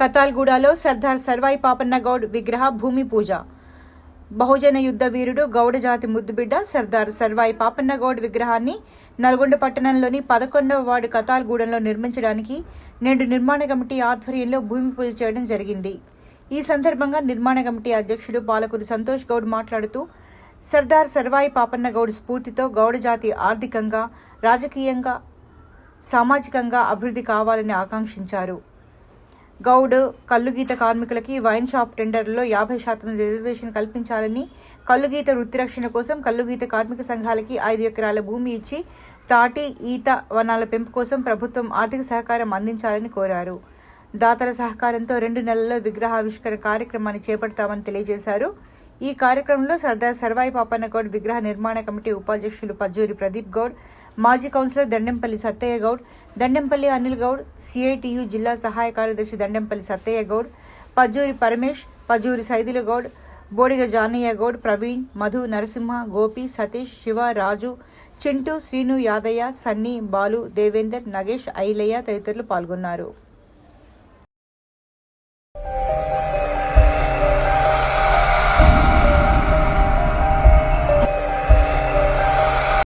కతాల్గూడలో సర్దార్ సర్వాయి పాపన్న గౌడ్ విగ్రహ భూమి పూజ. బహుజన యుద్ధ వీరుడు గౌడ జాతి ముద్దుబిడ్డ సర్దార్ సర్వాయి పాపన్న గౌడ్ విగ్రహాన్ని నల్గొండ పట్టణంలోని పదకొండవ వార్డు కతాల్గూడెంలో నిర్మించడానికి నేడు నిర్మాణ కమిటీ ఆధ్వర్యంలో భూమి పూజ చేయడం జరిగింది. ఈ సందర్భంగా నిర్మాణ కమిటీ అధ్యక్షుడు పాలకుడు సంతోష్ గౌడ్ మాట్లాడుతూ సర్దార్ సర్వాయి పాపన్న గౌడ్ స్ఫూర్తితో గౌడ జాతి ఆర్థికంగా రాజకీయంగా సామాజికంగా అభివృద్ధి కావాలని ఆకాంక్షించారు. గౌడ్ కల్లుగీత కార్మికులకి వైన్ షాప్ టెండర్లలో యాభై శాతం రిజర్వేషన్ కల్పించాలని కల్లుగీత వృత్తి రక్షణ కోసం కల్లుగీత కార్మిక సంఘాలకి ఐదు ఎకరాల భూమి ఇచ్చి తాటి ఈత వనాల పెంపు కోసం ప్రభుత్వం ఆర్థిక సహకారం అందించాలని కోరారు. దాతల సహకారంతో రెండు నెలల్లో విగ్రహావిష్కరణ కార్యక్రమాన్ని చేపడతామని తెలియజేశారు. ఈ కార్యక్రమంలో సర్దార్ సర్వాయి పాపన్న గౌడ్ విగ్రహ నిర్మాణ కమిటీ ఉపాధ్యక్షులు పజ్జూరి ప్రదీప్ గౌడ్ మాజీ కౌన్సిలర్ దండెంపల్లి సత్తయ్య గౌడ్ దండెంపల్లి అనిల్ గౌడ్ సిఐటియు జిల్లా సహాయ కార్యదర్శి దండెంపల్లి సత్తయ్య గౌడ్ పజ్జూరి పరమేష్ పజ్జూరి సైదుల గౌడ్ బోడిగ జానయ్య గౌడ్ ప్రవీణ్ మధు నరసింహ గోపి సతీష్ శివ రాజు చింటూ శ్రీను యాదయ్య సన్నీ బాలు దేవేందర్ నగేష్ ఐలయ్య తదితరులు పాల్గొన్నారు.